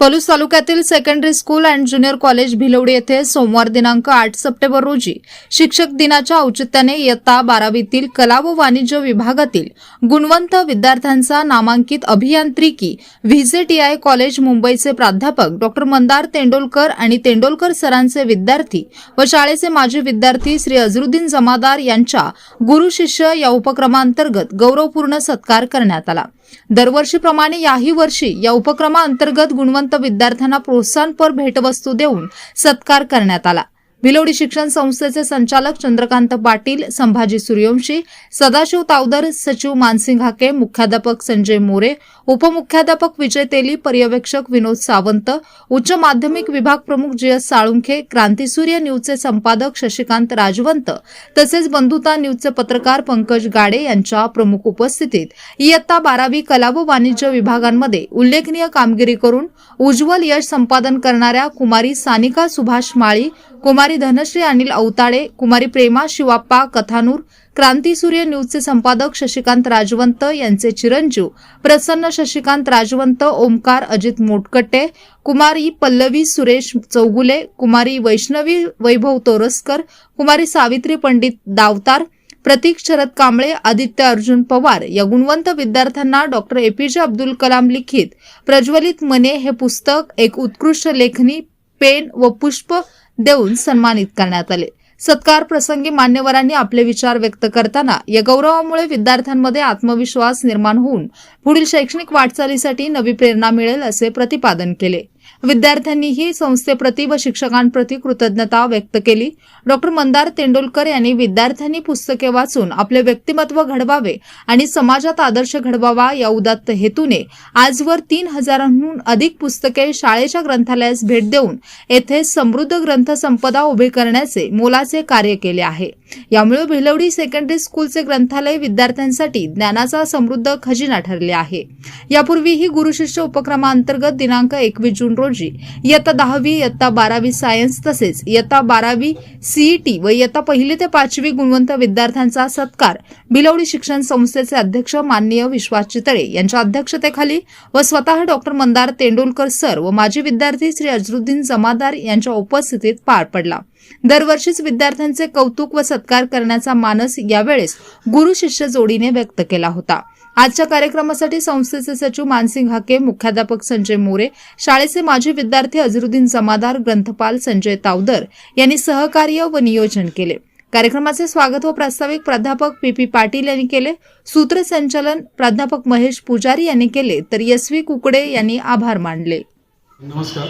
पलूस तालुक्यातील secondary school and junior college Bhilwadi येथे सोमवार दिनांक आठ सप्टेंबर रोजी शिक्षक दिनाच्या औचित्याने इयत्ता बारावीतील कला व वाणिज्य विभागातील गुणवंत विद्यार्थ्यांचा नामांकित अभियांत्रिकी व्हीजेटीआय कॉलेज मुंबईचे प्राध्यापक डॉक्टर मंदार तेंडोलकर आणि तेंडोलकर सरांचे विद्यार्थी व शाळेचे माजी विद्यार्थी श्री अझरुद्दीन जमादार यांच्या गुरु शिष्य या उपक्रमांतर्गत गौरवपूर्ण सत्कार करण्यात आला. दरवर्षीप्रमाणे याही वर्षी या उपक्रमाअंतर्गत गुणवंत विद्यार्थ्यांना प्रोत्साहनपर भेटवस्तू देऊन सत्कार करण्यात आला. भिलोडी शिक्षण संस्थेचे संचालक चंद्रकांत पाटील संभाजी सूर्यवंशी सदाशिव तावदर सचिव मानसिंग हाके मुख्याध्यापक संजय मोरे उपमुख्याध्यापक विजय तेली पर्यवेक्षक विनोद सावंत उच्च माध्यमिक विभाग प्रमुख जी एस साळुंखे क्रांतीसूर्य न्यूजचे संपादक शशिकांत राजवंत तसेच बंधुता न्यूजचे पत्रकार पंकज गाडे यांच्या प्रमुख उपस्थितीत इयत्ता बारावी कला व वाणिज्य विभागांमध्ये उल्लेखनीय कामगिरी करून उज्ज्वल यश संपादन करणाऱ्या कुमारी सानिका सुभाष माळी कुमारी धनश्री अनिल अवताडे कुमारी प्रेमा शिवाप्पा कथानूर क्रांतीसूर्य न्यूजचे संपादक शशिकांत राजवंत यांचे चिरंजीव प्रसन्न शशिकांत राजवंत ओमकार अजित मोटकट्टे कुमारी पल्लवी सुरेश चौगुले कुमारी वैष्णवी वैभव तोरसकर कुमारी सावित्री पंडित दावतार प्रतीक शरद कांबळे आदित्य अर्जुन पवार या गुणवंत विद्यार्थ्यांना डॉक्टर एपीजे अब्दुल कलाम लिखित प्रज्वलित मने हे पुस्तक एक उत्कृष्ट लेखनी पेन व पुष्प देऊन सन्मानित करण्यात आले. सत्कार प्रसंगी मान्यवरांनी आपले विचार व्यक्त करताना या गौरवामुळे विद्यार्थ्यांमध्ये आत्मविश्वास निर्माण होऊन पुढील शैक्षणिक वाटचालीसाठी नवी प्रेरणा मिळेल असे प्रतिपादन केले. विद्यार्थ्यांनीही संस्थेप्रती व शिक्षकांप्रती कृतज्ञता व्यक्त केली. डॉक्टर मंदार तेंडुलकर यांनी विद्यार्थ्यांनी पुस्तके वाचून आपले व्यक्तिमत्व घडवावे आणि समाजात आदर्श घडवावा या उदात्त हेतूने आजवर तीन हजारांहून अधिक पुस्तके शाळेच्या ग्रंथालयास भेट देऊन येथे समृद्ध ग्रंथसंपदा उभी करण्याचे मोलाचे कार्य केले आहे. यामुळे भिलवडी सेकंडरी स्कूलचे ग्रंथालय विद्यार्थ्यांसाठी ज्ञानाचा समृद्ध खजिना ठरले आहे. यापूर्वीही गुरुशिष्य उपक्रमांतर्गत दिनांक एकवीस जून रोजी. इयत्ता दहावी इयत्ता बारावी सायन्स तसेच इयत्ता बारावी सीईटी व इयत्ता पहिली ते पाचवी गुणवंत विद्यार्थ्यांचा सत्कार भिलवडी शिक्षण संस्थेचे अध्यक्ष माननीय विश्वास चितळे यांच्या अध्यक्षतेखाली व स्वतः डॉक्टर मंदार तेंडुलकर सर व माजी विद्यार्थी श्री अजरुद्दीन जमादार यांच्या उपस्थितीत पार पडला. दरवर्षीच विद्यार्थ्यांचे कौतुक व सत्कार करण्याचा मानस यावेळेस गुरु शिष्य जोडीने व्यक्त केला होता. आजच्या कार्यक्रमासाठी संस्थेचे सचिव मानसिंग हाके मुख्याध्यापक संजय मोरे शाळेचे माजी विद्यार्थी अझरुद्दीन जमादार ग्रंथपाल संजय तावदर यांनी सहकार्य व नियोजन केले. कार्यक्रमाचे स्वागत व प्रास्ताविक प्राध्यापक पी पी पाटील यांनी केले. सूत्रसंचालन प्राध्यापक महेश पुजारी यांनी केले. तर यशवी कुकडे यांनी आभार मानले. नमस्कार.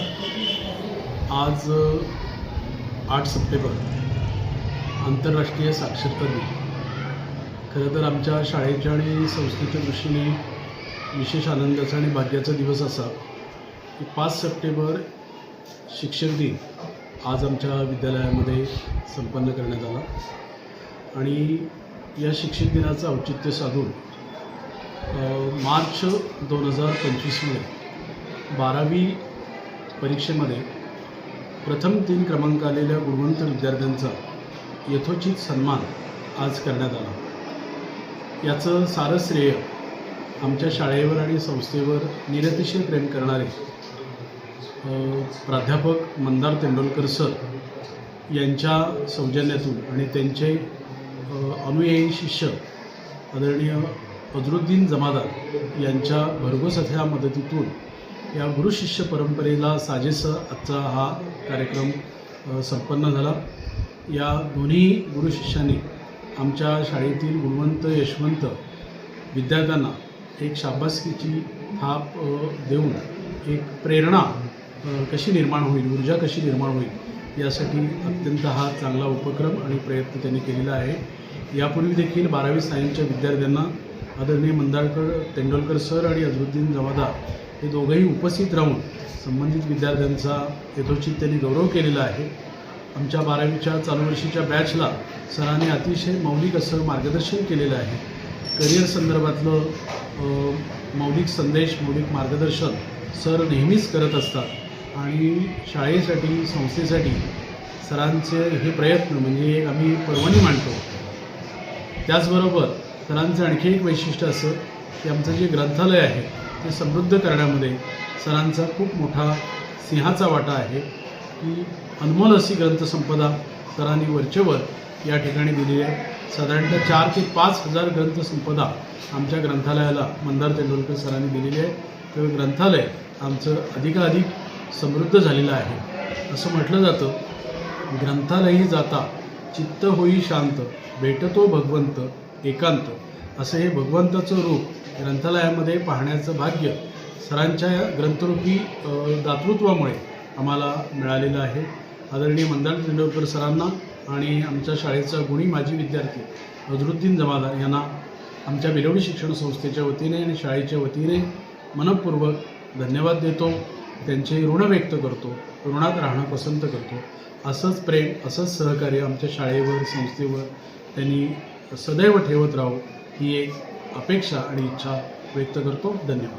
आज आठ सप्टेंबर आंतरराष्ट्रीय साक्षरता दिन. खरं तर आमच्या शाळेच्या आणि संस्थेच्या दृष्टीने विशेष आनंदाचा आणि भाग्याचा दिवस असा की पाच सप्टेंबर शिक्षक दिन आज आमच्या विद्यालयामध्ये संपन्न करण्यात आला. आणि या शिक्षक दिनाचं औचित्य साधून मार्च दोन हजार पंचवीसमध्ये बारावी परीक्षेमध्ये प्रथम तीन क्रमांक आलेल्या गुणवंत विद्यार्थ्यांचा यथोचित सन्मान आज करण्यात आला. याचं सारं श्रेय आमच्या शाळेवर आणि संस्थेवर निरतिशय प्रेम करणारे प्राध्यापक मंदार तेंडोलकर सर यांच्या सौजन्यातून आणि त्यांचे अनुयायी शिष्य आदरणीय अजरुद्दीन जमादार यांच्या भरघोस मदतीतून या गुरुशिष्य परंपरेला साजेसं आजचा हा कार्यक्रम संपन्न झाला. या दोन्ही गुरुशिष्यांनी आमच्या शाळेतील गुणवंत यशवंत विद्यार्थ्यांना एक शाबासकीची थाप देऊन एक प्रेरणा कशी निर्माण होईल ऊर्जा कशी निर्माण होईल यासाठी अत्यंत हा चांगला उपक्रम आणि प्रयत्न त्यांनी केलेला आहे. यापूर्वी देखील बारावी सायन्सच्या विद्यार्थ्यांना आदरणीय मंदारकर तेंडोलकर सर आणि अझरुद्दीन जमादा हे दोघंही उपस्थित राहून संबंधित विद्यार्थ्यांचा यथोचित त्यांनी गौरव केलेला आहे. आमच्या बारावीच्या चालू वर्षीच्या बॅचला सरांनी अतिशय मौलिक असं मार्गदर्शन केलेलं आहे. करिअर संदर्भातलं मौलिक संदेश मौलिक मार्गदर्शन सर नेहमीच करत असतात. आणि शाळेसाठी संस्थेसाठी सरांचे हे प्रयत्न म्हणजे एक आम्ही पर्वणी मांडतो. त्याचबरोबर सरांचं आणखी एक वैशिष्ट्य असं की आमचं जे ग्रंथालय आहे ते समृद्ध करण्यामध्ये सरांचा खूप मोठा सिंहाचा वाटा आहे. की अनमोल अशी ग्रंथसंपदा सरांनी वरचेवर या ठिकाणी दिलेली आहे. साधारणतः चार ते पाच हजार ग्रंथसंपदा आमच्या ग्रंथालयाला मंदार तेंडुलकर सरांनी दिलेली आहे. तर ग्रंथालय आमचं अधिकाधिक समृद्ध झालेलं आहे. असं म्हटलं जातं ग्रंथालयी जाता चित्त होई शांत भेटतो भगवंत एकांत. असं हे भगवंताचं रूप ग्रंथालयामध्ये पाहण्याचं भाग्य सरांच्या या ग्रंथरूपी दातृत्वामुळे आम्हाला मिळालेलं आहे. आदरणीय मंदार तेंडुलकर सरांना आणि आमच्या शाळेचा गुणी माजी विद्यार्थी अजरुद्दीन जमादार यांना आमच्या बिलवडी शिक्षण संस्थेच्या वतीने आणि शाळेच्या वतीने मनपूर्वक धन्यवाद देतो. त्यांचे ऋण व्यक्त करतो. ऋणात राहणं पसंत करतो. असंच प्रेम असंच सहकार्य आमच्या शाळेवर संस्थेवर त्यांनी सदैव ठेवत राहो ही एक अपेक्षा आणि इच्छा व्यक्त करतो. धन्यवाद.